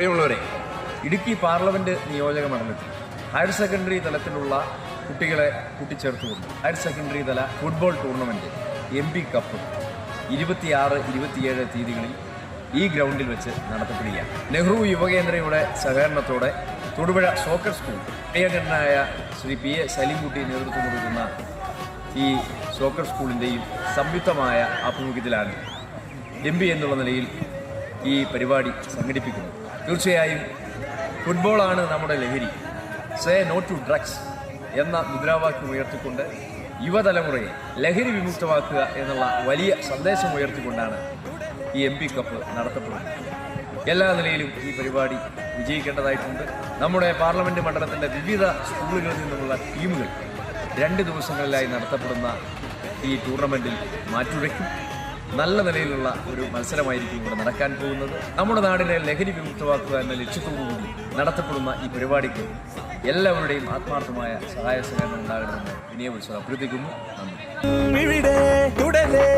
പ്രിയമുള്ളവരെ ഇടുക്കി പാർലമെന്റ് നിയോജക മണ്ഡലത്തിൽ ഹയർ സെക്കൻഡറി തലത്തിലുള്ള കുട്ടികളെ കൂട്ടിച്ചേർത്തുകൊണ്ട് ഹയർ സെക്കൻഡറി തല football tournament M P cup ഇരുപത്തിയാറ് ഇരുപത്തിയേഴ് തീയതികളിൽ ഈ ഗ്രൗണ്ടിൽ വെച്ച് നടത്തപ്പെടുകയാണ്. നെഹ്റു യുവകേന്ദ്രയുടെ സഹകരണത്തോടെ തൊടുപുഴ സോക്കർ സ്കൂൾ പ്രിയകരനായ ശ്രീ പി എ സലീംകുട്ടി നേതൃത്വം കൊടുക്കുന്ന ഈ സോക്കർ സ്കൂളിന്റെയും സംയുക്തമായ ആഭിമുഖ്യത്തിലാണ് എം പി എന്നുള്ള നിലയിൽ ഈ പരിപാടി സംഘടിപ്പിക്കുന്നത്. തീർച്ചയായും ഫുട്ബോളാണ് നമ്മുടെ ലഹരി. സേ നോ ടു ഡ്രഗ്സ് എന്ന മുദ്രാവാക്യം ഉയർത്തിക്കൊണ്ട് യുവതലമുറയെ ലഹരി വിമുക്തമാക്കുക എന്നുള്ള വലിയ സന്ദേശം ഉയർത്തിക്കൊണ്ടാണ് ഈ എം പി കപ്പ് നടത്തപ്പെടുന്നത്. എല്ലാ നിലയിലും ഈ പരിപാടി വിജയിക്കേണ്ടതായിട്ടുണ്ട്. നമ്മുടെ പാർലമെന്റ് മണ്ഡലത്തിന്റെ വിവിധ സ്കൂളുകളിൽ നിന്നുള്ള ടീമുകൾ രണ്ട് ദിവസങ്ങളിലായി നടത്തപ്പെടുന്ന ഈ ടൂർണമെന്റിൽ മാറ്റുരയ്ക്കും. നല്ല നിലയിലുള്ള ഒരു മത്സരമായിരിക്കും ഇവിടെ നടക്കാൻ പോകുന്നത്. നമ്മുടെ നാടിനെ ലഹരി വിമുക്തമാക്കുക എന്ന ലക്ഷ്യത്തോടുകൂടി നടത്തപ്പെടുന്ന ഈ പരിപാടിക്ക് എല്ലാവരുടെയും ആത്മാർത്ഥമായ സഹായ സഹകരണം ഉണ്ടാകണമെന്ന് വിനിയോഗം അഭ്യർത്ഥിക്കുന്നു. ഇവിടെ തുടരെ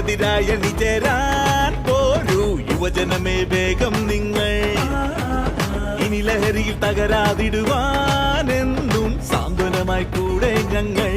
കടലായി നിജരാൻ പോരൂ യുവജനമേ വേഗം ഇനി ലഹരിയിൽ തകരാതിടുവാനെന്നും സാന്ത്വനമായി കൂടെ ഞങ്ങൾ